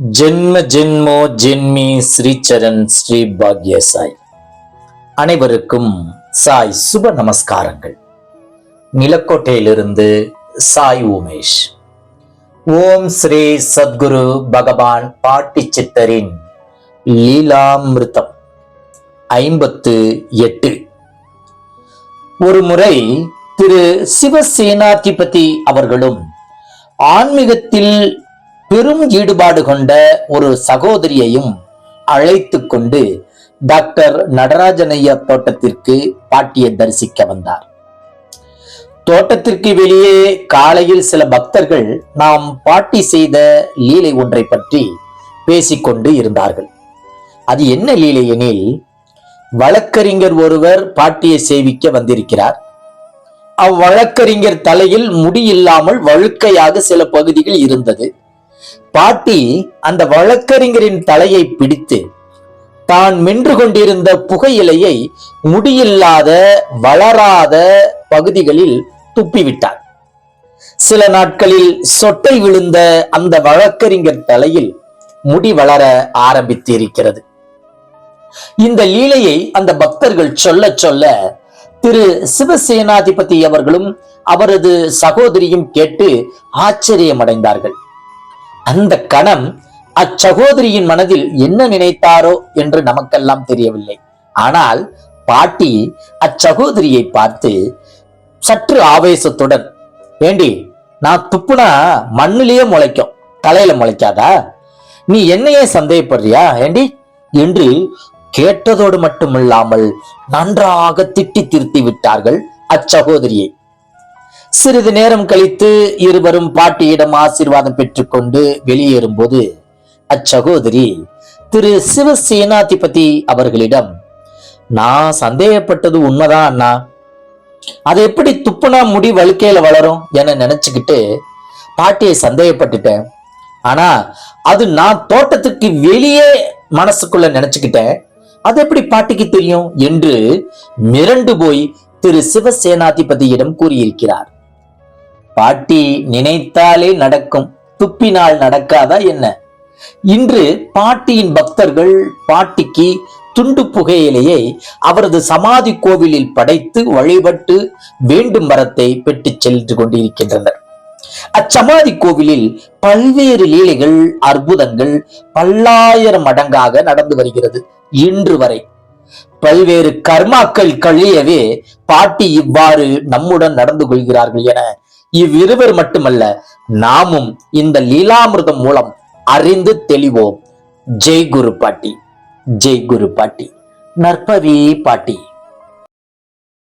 ஜென்ம ஜென்மோ ஜென்மி ஸ்ரீச்சரன் ஸ்ரீ பாக்ய சாய் அனைவருக்கும் சாய் சுப நமஸ்காரங்கள். நிலக்கோட்டையிலிருந்து சாய் உமேஷ். ஓம் ஸ்ரீ சத்குரு பகவான் பாட்டி சித்தரின் லீலாமிருத்தம் ஐம்பத்து எட்டு. ஒரு முறை திரு சிவசேனாதிபதி அவர்களும் ஆன்மீகத்தில் பெரும் ஈடுபாடு கொண்ட ஒரு சகோதரியையும் அழைத்து கொண்டு டாக்டர் நடராஜனையர் தோட்டத்திற்கு பாட்டியை தரிசிக்க வந்தார். தோட்டத்திற்கு வெளியே காலையில் சில பக்தர்கள் நாம் பாட்டி செய்த லீலை ஒன்றை பற்றி பேசிக்கொண்டு இருந்தார்கள். அது என்ன லீலை எனில் வழக்கறிஞர் ஒருவர் பாட்டியை சேவிக்க வந்திருக்கிறார். அவ்வழக்கறிஞர் தலையில் முடி இல்லாமல் வழுக்கையாக சில பகுதிகள் இருந்தது. பாட்டி அந்த வழக்கறிஞரின் தலையை பிடித்து தான் மென்று கொண்டிருந்த புகையிலையை முடியில்லாத வளராத பகுதிகளில் துப்பிவிட்டார். சில நாட்களில் சொட்டை விழுந்த அந்த வழக்கறிஞர் தலையில் முடி வளர ஆரம்பித்து இருக்கிறது இந்த லீலையை அந்த பக்தர்கள் சொல்ல சொல்ல திரு சிவசேனாதிபதி அவர்களும் அவரது சகோதரியும் கேட்டு ஆச்சரியமடைந்தார்கள். அந்த கணம் அச்சகோதரியின் மனதில் என்ன நினைத்தாரோ என்று நமக்கெல்லாம் தெரியவில்லை. ஆனால் பாட்டி அச்சகோதரியை பார்த்து சற்று ஆவேசத்துடன் ஏண்டி நான் துப்புனா மண்ணிலேயே முளைக்கும் தலையில முளைக்காதா? நீ என்னையே சந்தேகப்படுறியா ஏண்டி? என்று கேட்டதோடு மட்டுமில்லாமல் நன்றாக திட்டி திருத்தி விட்டார்கள் அச்சகோதரியை. சிறிது நேரம் கழித்து இருவரும் பாட்டியிடம் ஆசீர்வாதம் பெற்றுக்கொண்டு வெளியேறும்போது அச்சகோதரி திரு சிவ சேனாதிபதி அவர்களிடம் நான் சந்தேகப்பட்டது உண்மைதான் அண்ணா? அது எப்படி துப்புனா முடி வழுக்கையில வளரும்? என நினைச்சுக்கிட்டு பாட்டியை சந்தேகப்பட்டுட்டேன். ஆனா அது நான் தோட்டத்துக்கு வெளியே மனசுக்குள்ள நினைச்சுக்கிட்டேன். அது எப்படி பாட்டிக்கு தெரியும்? என்று மிரண்டு போய் திரு சிவசேனாதிபதியிடம் கூறியிருக்கிறார். பாட்டி நினைத்தாலே நடக்கும் துப்பினால் நடக்காதா என்ன? இன்று பாட்டியின் பக்தர்கள் பாட்டிக்கு துண்டு புகையிலேயே அவரது சமாதி கோவிலில் படைத்து வழிபட்டு வேண்டும் வரத்தை பெற்றுச் சென்று கொண்டிருக்கின்றனர். அச்சமாதி கோவிலில் பல்வேறு லீலைகள் அற்புதங்கள் பல்லாயிரம் மடங்காக நடந்து வருகிறது இன்று வரை. பல்வேறு கர்மாக்கள் கழியவே பாட்டி இவ்வாறு நம்முடன் நடந்து கொள்கிறார்கள் என இவ்விருவர் மட்டுமல்ல நாமும் இந்த லீலாமிருதம் மூலம் அறிந்து தெளிவோம். ஜெய் குரு பாட்டி ஜெய் குரு பாட்டி நற்பவி பாட்டி.